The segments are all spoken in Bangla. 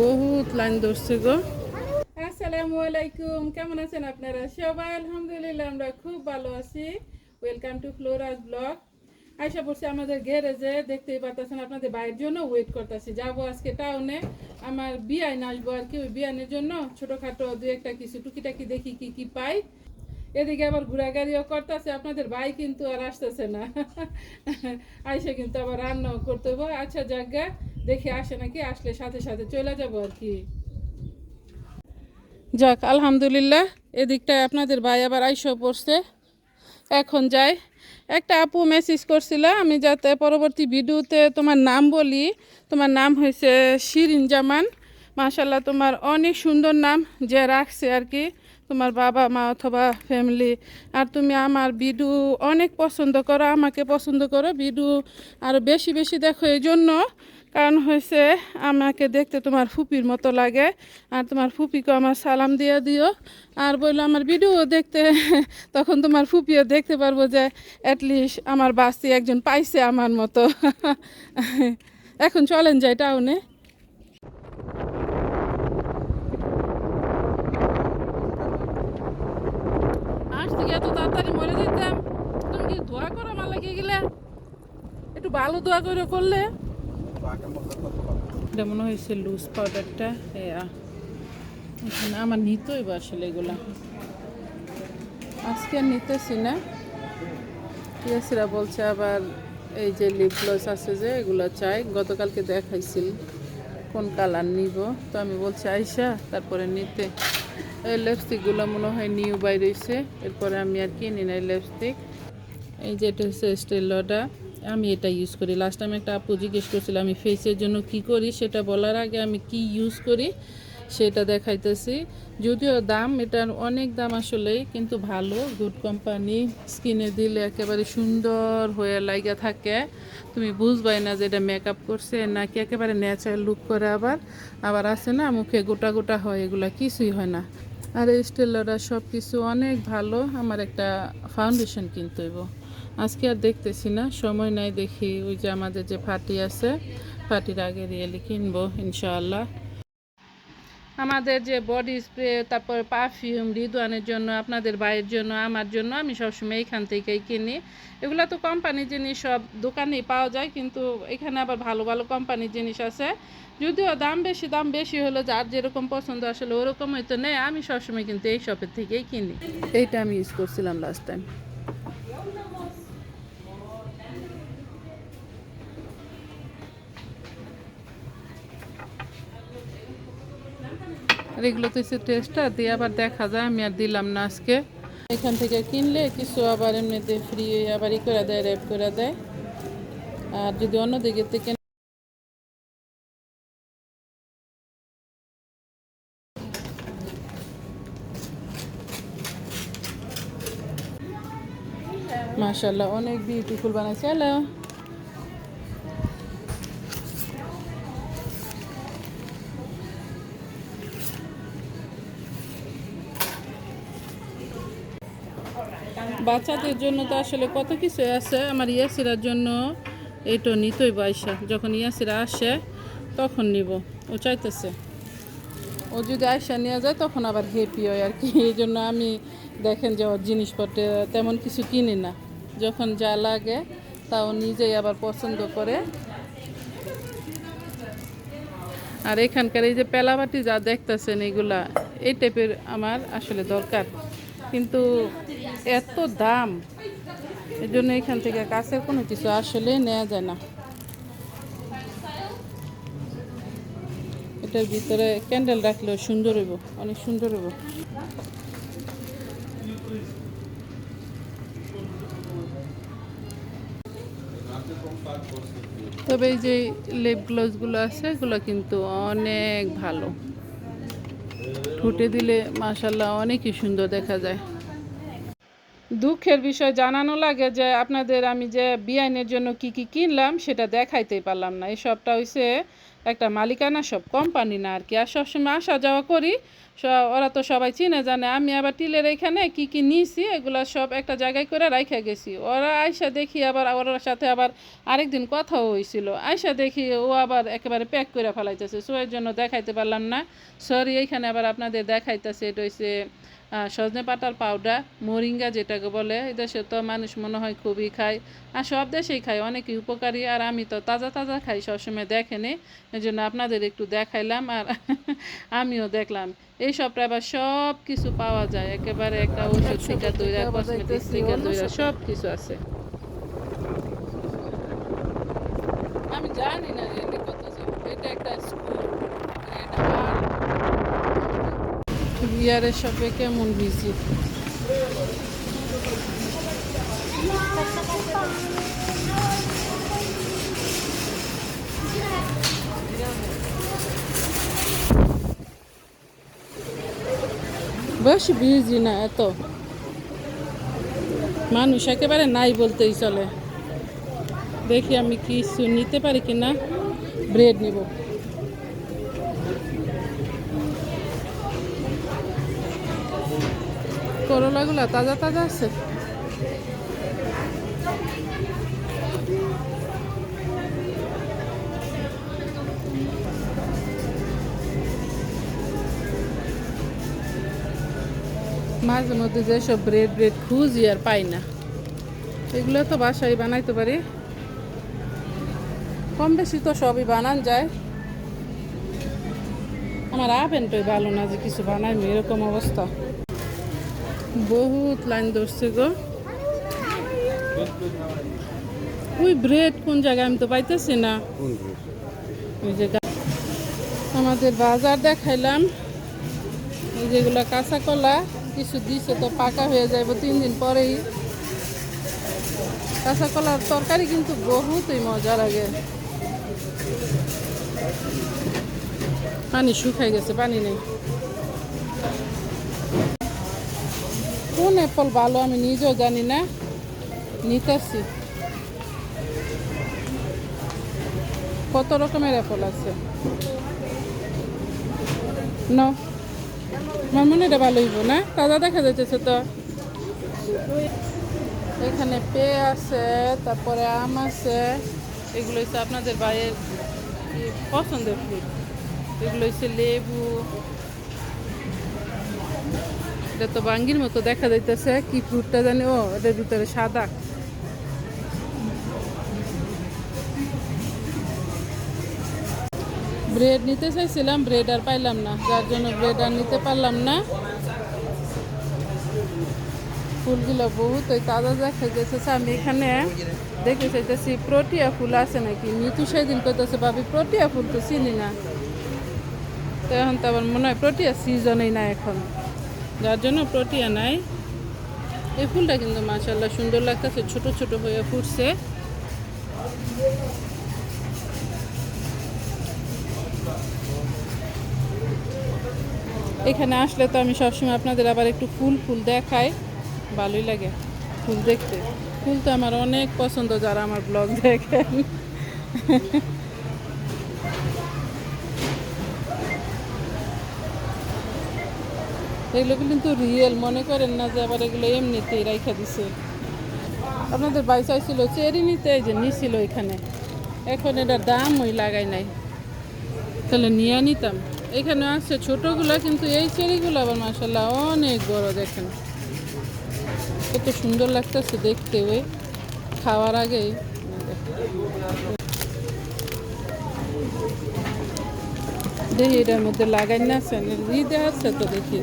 বহুত লাইন ধরছে গো। আসসালামু আলাইকুম, কেমন আছেন আপনারা? সবাই আলহামদুলিল্লাহ, আমরা খুব ভালো আছি। ওয়েলকাম টু ফ্লোরাজ ব্লগ আশা করছি আমাদের গ্যারেজে দেখতেই পারতেছেন, আপনাদের বাইরের জন্য ওয়েট করতেছি। যাব আজকে টাউনে আমার বিয়াইন আসব আর কি, ওই বিয়ানের জন্য। ছোটোখাটো দু একটা কিছু টুকিটাকি দেখি কি কি পাই। এদিকে আবার ঘোরাগাড়িও করতেছে, আপনাদের ভাই কিন্তু আর আসতেছে না। আইসে কিন্তু আবার রান্নাও করতে হবে আচ্ছা জায়গা দেখে আসে নাকি? আসলে সাথে সাথে চলে যাব আর কি। যাক, আলহামদুলিল্লাহ, এদিকটায় আপনাদের ভাই আবার আইসো পড়ছে। এখন যাই। একটা আপু মেসেজ করছিল, আমি যাতে পরবর্তী ভিডিওতে তোমার নাম বলি। তোমার নাম হয়েছে শিরিন জামান। মাশাল্লাহ তোমার অনেক সুন্দর নাম যে রাখছে আর কি। তোমার বাবা মা অথবা ফ্যামিলি আর তুমি আমার ভিডিও অনেক পছন্দ করো, আমাকে পছন্দ করো। ভিডিও আরও বেশি বেশি দেখো এই জন্য কারণ হয়েছে আমাকে দেখতে তোমার ফুপির মতো লাগে। আর তোমার ফুপিকে আমার সালাম দিয়ে দিও। আর বলল আমার ভিডিও দেখতে, তখন তোমার ফুপিও দেখতে পারব যে অ্যাটলিস্ট আমার বাস্তি একজন পাইছে আমার মতো। এখন চলেন যাই টাউনে এত তাড়াতাড়ি মরে যেতাম তুমি করো আমার লাগিয়ে গেলে? একটু ভালো দোয়া করে করলে। এটা মনে হয়েছে লুজ পাউডারটা এখানে আমার নিতই বা আসলে এগুলা। আজকে নিতেছি না। ইয়াসিরা বলছে আবার এই যে লিপ গ্লস আছে যে, এগুলো চাই। গতকালকে দেখাইছিল কোন কালার নিব। তো আমি বলছি আইসা তারপরে নিতে। এই লিপস্টিকগুলো মনে হয় নিউ বাইরেছে এরপরে আমি আর কিনি না লিপস্টিক এই যে এটা হচ্ছে স্টেলোটা আমি এটা ইউজ করি। লাস্ট টাইম একটা আপু জিজ্ঞেস করছিল, আমি ফেসের জন্য কি করি সেটা বলার আগে আমি কি ইউজ করি সেটা দেখাইতেছি। যদিও দাম, এটার অনেক দাম আসলেই, কিন্তু ভালো গুড কোম্পানি স্কিনে দিলে একেবারে সুন্দর হয়ে লাগা থাকে। তুমি বুঝবাই না যে এটা মেকআপ করছে নাকি একেবারে ন্যাচারাল লুক করে আবার। আবার আছে না, মুখে গোটা গোটা হয়, এগুলা কিছুই হয় না। আর এই স্টেলাররা সব কিছু অনেক ভালো, আমার একটা ফাউন্ডেশন কিনতে হইব। আজকে আর দেখতেছি না, সময় নাই দেখি ওই যে আমাদের যে পার্টি আছে পার্টির আগে রিয়েলি কিনবো, ইনশাআল্লাহ। আমাদের যে বডি স্প্রে তারপর পারফিউম রিদওয়ানের জন্য, আপনাদের ভাইয়ের জন্য, আমার জন্য, আমি সবসময় এইখান থেকেই কিনি। এগুলো তো কোম্পানির জিনিস, সব দোকানেই পাওয়া যায়, কিন্তু এখানে আবার ভালো ভালো কোম্পানির জিনিস আছে। যদিও দাম বেশি দাম বেশি হলো যার যেরকম পছন্দ, আসলে ওরকম হয়তো নেই আমি সবসময় কিন্তু এই শপের থেকেই কিনি। এইটা আমি ইউজ করছিলাম লাস্ট টাইম আর এগুলো তো হচ্ছে টেস্টটা দিয়ে আবার দেখা যায়, আমি আর দিলাম না আজকে। এখান থেকে কিনলে কিছু আবার এমনিতে ফ্রি আবার ই করে দেয় র্যাপ করে দেয়। আর যদি অন্য দিকে থেকে মাশাল্লাহ অনেক বিউটিফুল বানাইছে। হ্যালো বাচ্চাদের জন্য তো আসলে কত কিছু আছে। আমার ইয়াসিরার জন্য এইটা নিতই বাইসা যখন ইয়াসিরা আসে, তখন নিব। ও চাইতেছে। ও যদি আয়সা নিয়ে যায়, তখন আবার হ্যাপি হয় আর কি। এই জন্য আমি, দেখেন যে ওর জিনিসপত্র তেমন কিছু কিনি না। যখন যা লাগে তা ও নিজেই আবার পছন্দ করে। আর এখানকার এই যে পেলাবাটি যা দেখতেছেন, এগুলা, এই টাইপের আমার আসলে দরকার। কিন্তু এত দাম। এই জন্য এখান থেকে কাছের কোনো কিছু আসলে নেওয়া যায় না। এটার ভিতরে ক্যান্ডেল রাখলেও সুন্দর হইব, অনেক সুন্দর হইব। তবে এই যে লেপ গ্লোভসগুলো আছে, এগুলো কিন্তু অনেক ভালো। ঠোঁটে দিলে মাসাল্লাহ অনেকই সুন্দর দেখা যায়। দুঃখের বিষয় জানানো লাগে যে আপনাদের আমি যে বিআইনের জন্য কি কি কিনলাম সেটা দেখাইতেই পারলাম না। এই সবটা হইছে একটা মালিকানা সব কোম্পানি না আর কি। আর সবসময় আসা যাওয়া করি ওরা তো সবাই চিনে জানে। আমি আবার টিলের এখানে কি কি নিয়েছি এগুলা সব একটা জায়গায় করে রাইখা গেছি। ওরা আইসা দেখি আবার ওর সাথে আবার আরেকদিন কথাও হয়েছিল আইসা দেখি ও আবার একেবারে প্যাক করে ফেলাইতেছে। সো এর জন্য দেখাইতে পারলাম না। সরি এইখানে আবার আপনাদের দেখাইতেছে। এটা হচ্ছে সজনে পাতার পাউডার মোরিঙ্গা যেটাকে বলে এই দেশে তো মানুষ মনে হয় খুবই খায়। আর সব দেশেই খায় অনেকই উপকারী। আর আমি তো তাজা তাজা খাই সবসময় দেখেনি। এই জন্য আপনাদের একটু দেখাইলাম আর আমিও দেখলাম। এই সবটা আবার সব কিছু পাওয়া যায়। একেবারে একটা ওষুধ থেকে তৈরি কসমেটিক্স থেকে তৈরি সব কিছু আছে। আমি জানি না রেলে কত যাব এটা একটা স্কুল বিয়ারের শপে কেমন বিজি বেশ বিজি না এত। মানুষ একেবারে নাই বলতেই চলে। দেখি আমি কিছু নিতে পারি কিনা? ব্রেড নিব। করলাগুলা তাজা তাজা আছে? মাঝে মধ্যে যেসব ব্রেড ব্রেড খুঁজি আর পাই না, এগুলো তো বাসায় বানাইতে পারি। কম বেশি তো সবই বানান যায়। আমার আভেনটাই ভালো না যে কিছু বানাই এরকম অবস্থা। বহুত লাইন ধরছে গো। ওই ব্রেড কোন জায়গায় আমি তো পাইতেছি না। ওই যে আমাদের বাজার দেখাইলাম। এই যেগুলো কাঁচা কলা কিছু দিছে তো পাকা হয়ে যাইব তিন দিন পরেই। কাঁচা কলার তরকারি কিন্তু বহুতই মজা লাগে পানি শুকাই গেছে পানি নেই। কোন অ্যাপল ভালো আমি নিজেও জানি না। নিতেছি। কত রকমের অ্যাপল আছে? ন মনে এটা ভালো হইব না? তাজা দেখা যাইতেছে তো। এখানে পে আছে, তারপরে আম আছে। এগুলো হচ্ছে আপনাদের বাইরের পছন্দের ফুল এগুলো হচ্ছে লেবু এটা তো বাঙ্গির মতো দেখা যাইতেছে, কি ফ্রুটটা জানি? ও, এটার ভিতরে সাদা। ব্রেড নিতে চাইছিলাম ব্রেড আর পাইলাম না। যার জন্য ব্রেড আর নিতে পারলাম না। ফুলগুলো বহুত ওই তাজা দেখা গেছে আমি এখানে দেখতে চাইতেছি, প্রোটিয়া ফুল আছে নাকি? নিতু সেদিন করতেছে ভাবি, প্রোটিয়া ফুল তো চিনি না। তো এখন তো আবার মনে হয় প্রোটিয়া সিজনেই না এখন। যার জন্য প্রোটিয়া নাই এই ফুলটা কিন্তু মাশাল্লাহ সুন্দর লাগতেছে, ছোট ছোট হয়ে ফুটছে। এখানে আসলে তো আমি সবসময় আপনাদের আবার একটু ফুল ফুল দেখাই, ভালোই লাগে ফুল দেখতে। ফুল তো আমার অনেক পছন্দ যারা আমার ব্লগ দেখেন। এগুলো কিন্তু রিয়েল মনে করেন না যে আবার এগুলো এমনিতেই রাইখা দিছে। আপনাদের বাই চাইছিল চেরি নিতে যে নিছিল এখানে। এখন এটার দাম ওই লাগাই নাই। তাহলে নিয়ে নিতাম। এখানে আসছে ছোটগুলো, কিন্তু এই চেরিগুলো আবার মাসাল্লাহ অনেক বড়, দেখেন। কত সুন্দর লাগতেছে দেখতে ওই খাওয়ার আগেই। দেখি এটার মধ্যে লাগাই না আছে তো দেখি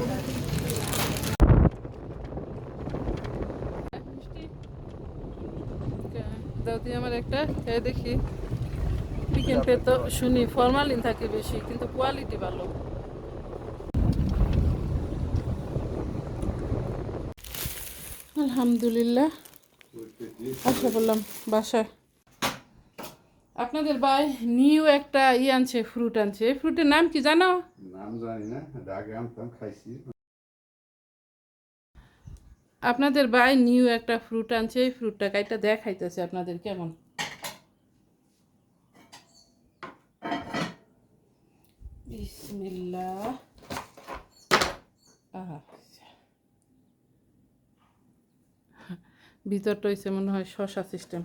দাদি আমার একটা খেয়ে দেখি। চিকেন পে তো শুনি ফরমালিন থাকে বেশি কিন্তু কোয়ালিটি ভালো। আলহামদুলিল্লাহ। আশা বললাম বাসায়। আপনাদের ভাই নিউ একটা ই আনছে ফ্রুট আনছে। এই ফ্রুটের নাম কি জানো? নাম জানি না আগে আনতাম খাইছি। আপনাদের ভাই নিউ একটা ফ্রুট আনছে এই ফ্রুটটা কাইটা দেখাইতেছে আপনাদের কেমন? বিসমিল্লা ভিতরটা হয়েছে মনে হয় শসা সিস্টেম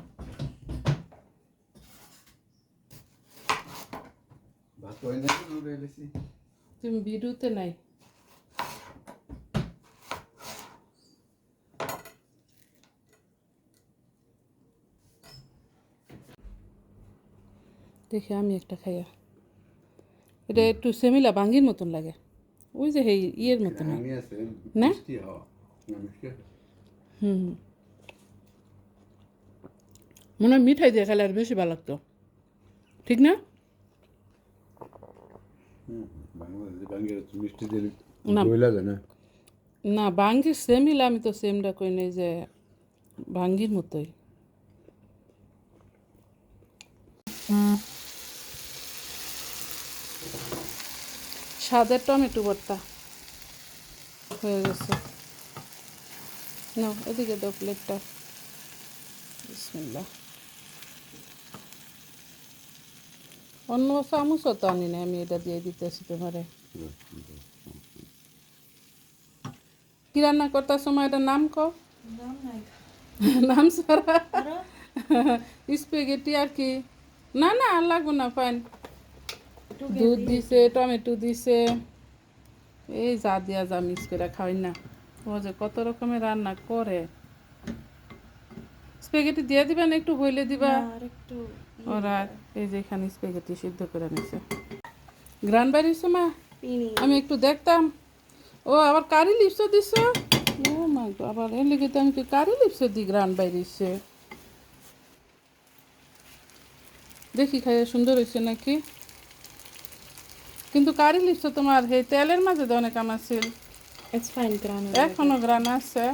তুমি বিরুতে নাই। দেখে আমি একটা খাইয়া। এটা একটু সেমিলা বাঙ্গির মতন লাগে ওই যে এই ইয়ের মতন আমি আছে না? হয়। হুম। মনে হয় মিঠাই দিয়ে খেলে আর বেশি ভালো লাগতো ঠিক না না। বাঙ্গির সেমিলা আমি তো সেমটা কই নাই যে ভাঙ্গির মতোই সাদের টমেটো ভর্তা হয়ে গেছে। না এদিকে দাও প্লেটটা বিসমিল্লাহ। অন্য চামচও তো আনি না আমি এটা দিয়ে দিতেছি তোমারে। কি রান্না করতার সময় এটা নাম কও? নাম সারা স্পেগেটি আর কি? না না লাগবে না ফাইন দুধ দিছে টমেটো দিছে। এই যা দিয়া যা মিক্স করে খাওয়াই না। ও যে কত রকমের রান্না করে। স্পেগেটি দিয়ে দিবেন একটু হইলে দিবা? একটু ওরা এই যে এখানে স্পেগেটি সিদ্ধ করে নিছে। গ্রান বাড়িছে মা? আমি একটু দেখতাম। ও আবার কারি লিপসও দিছ? ও মা আবার এর লিগে তো আমি কি কারি লিপসও দি গ্রান বাইরেছে দেখি খাইয়া সুন্দর হয়েছে নাকি? কিন্তু কারি লিপস তোমার হে তেলের মাঝে তো অনেক আমার ছিল এখনও গ্রান আছে।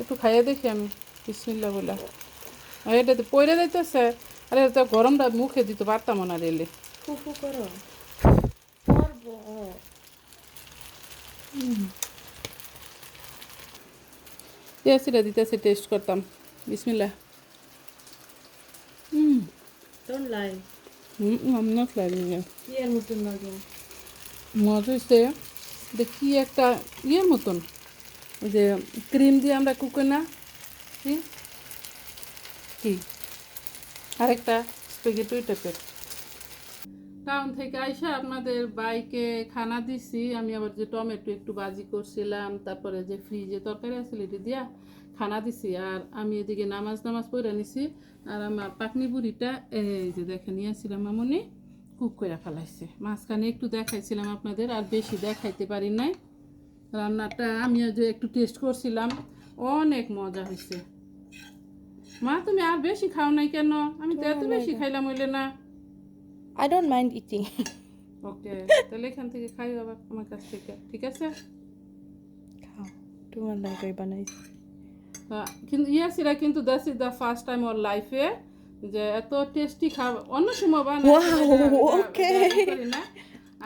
একটু খাইয়ে দেখি আমি বিসমিল্লা বলে। এটা তো পয়রে যাইতেছে। আরে তো গরমটা মুখে দিতে পারতাম না রেলে ফুফু করো। ইয়াসিরা দিতেছে টেস্ট করতাম। বিসমিল্লা হুম। ডোন্ট লাই হুম অনেক লাগে ইয়ের মতন লাগে মজা হয়েছে দেখি একটা ইয়ের মতন যে ক্রিম দিয়ে আমরা কুকে না কি কি আরেকটা স্পেগেটি টাইপের টাউন থেকে আইসা আপনাদের বাইকে খানা দিছি আমি আবার যে টমেটো একটু বাজি করছিলাম তারপরে যে ফ্রিজে তরকারি আছিল এটি দিয়া খানা দিছি আর আমি এদিকে নামাজ নামাজ পড়ে নিছি আর আমার পাকনি বুড়িটা এই যে দেখে নিয়ে আসছিলাম মামনি কুক করে ফেলাইছে। মাঝখানে একটু দেখাইছিলাম আপনাদের আর বেশি দেখাইতে পারি নাই। রান্নাটা আমি যে একটু টেস্ট করছিলাম অনেক মজা হয়েছে মা তুমি আর বেশি খাও নাই কেন? আমি তো এত বেশি খাইলাম হইলে না। I don't mind eating okay তাহলে এখান থেকে খাই আবার আমার কাছ থেকে ঠিক আছে? খাও তোমার বানাইছি কিন্তু ইয়াসিরা কিন্তু that's is the first time ওর লাইফে যে এত টেস্টি খাবার অন্য সময় বানাই না।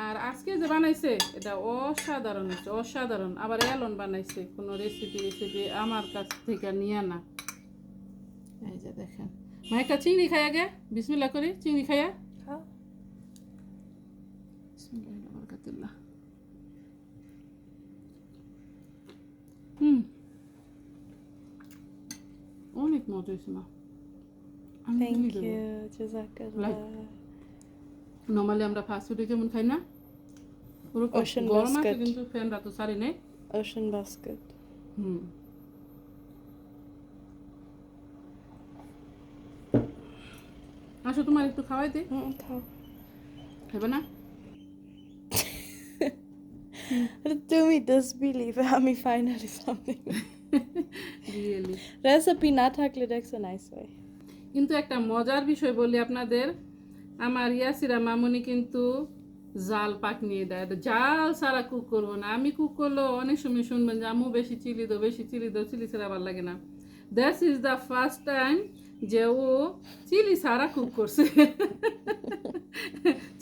আর আজকে যে বানাইছে এটা অসাধারণ হচ্ছে অসাধারণ। আবার এলন বানাইছে কোনো রেসিপি রেসিপি আমার কাছ থেকে নিয়ে না। এই যে দেখেন। মাইকা চিংড়ি খাই আগে বিসমিল্লা করি চিংড়ি খাইয়া? হুম। অনেক মজা হয়েছে মা থ্যাংক. ইউ জাজাকাল্লাহ নর্মালি আমরা ফাস্ট ফুডে যেমন খাই না ওরকম Ocean গরম আছে basket. কিন্তু ফ্যানরা তো সারি নেই ওশান বাস্কেট হুম আসো তোমার একটু খাওয়াই দে হুম খাও খাবে না তুমি ডিসবিলিভ আমি ফাইনালি সামথিং রিয়েলি রেসিপি না থাকলে দেখছ নাইস হয় কিন্তু একটা মজার বিষয় বলি আপনাদের আমার ইয়াসিরা মামুনি কিন্তু জাল পাক নিয়ে দেয়। জাল সারা কুক করব না। আমি কুক করলেও অনেক সময় শুনবেন যে আমু বেশি চিলি দো বেশি চিলি দো চিলি ছাড়া ভালো লাগে না। That's is the first time যে ও চিলি ছাড়া কুক করছে।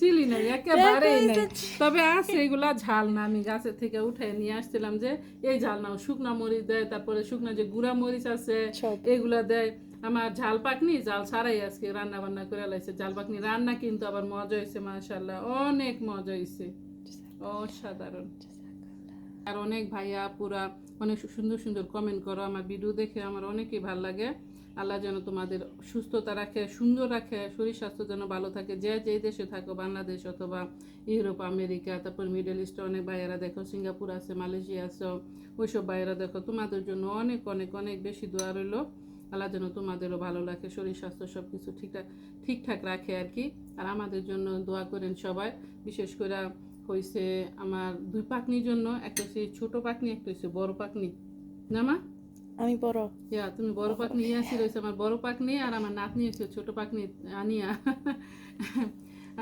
চিলি নাই একেবারেই নাই। তবে আছে এগুলা ঝাল না আমি গাছের থেকে উঠে নিয়ে আসছিলাম যে এই ঝাল না শুকনা মরিচ দেয় তারপরে শুকনা যে গুঁড়া মরিচ আছে। এগুলা দেয়। আমার ঝাল পাকনি জাল ছাড়াই আজকে রান্না বান্না করে লাইছে। ঝাল পাকনি রান্না কিন্তু আবার মজা হয়েছে মাশাল্লাহ অনেক মজা হয়েছে অসাধারণ। আর অনেক ভাইয়া পুরা অনেক সুন্দর সুন্দর কমেন্ট করো আমার ভিডিও দেখে আমার অনেকই ভালো লাগে। আল্লাহ যেন তোমাদের সুস্থতা রাখে, সুন্দর রাখে, শরীর স্বাস্থ্য যেন ভালো থাকে। যে যে দেশে থাকো, বাংলাদেশ অথবা ইউরোপ, আমেরিকা, তারপর মিডল ইস্টে অনেক ভাইয়েরা দেখো, সিঙ্গাপুর আছে, মালয়েশিয়া আছে, ওইসব ভাইয়েরা দেখো, তোমাদের জন্য অনেক অনেক অনেক বেশি দোয়া রইল। আল্লাহ যেন তোমাদেরও ভালো রাখে শরীর স্বাস্থ্য সব কিছু ঠিকঠাক ঠিকঠাক রাখে আর কি। আর আমাদের জন্য দোয়া করেন সবাই। বিশেষ করে হয়েছে আমার দুই পাকনির জন্য, একটা হচ্ছে ছোটো পাকনি, একটা হচ্ছে বড় পাকনি। না মা? আমি বড়। ইয়া তুমি বড় পাকনি ইয়াসি রয়েছে আমার বড় পাকনি আর আমার নাতনি হচ্ছে ছোট পাকনি আনিয়া।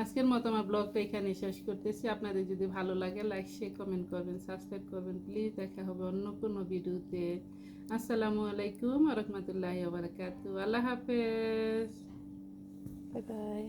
আজকের মতো আমার ব্লগটা এখানে শেষ করতেছি। আপনাদের যদি ভালো লাগে লাইক শেয়ার কমেন্ট করবেন সাবস্ক্রাইব করবেন প্লিজ দেখা হবে অন্য কোনো ভিডিওতে। আসসালামু আলাইকুম রহমতুল্লাহ বারাকাতু আল্লাহ হাফেজ। Bye bye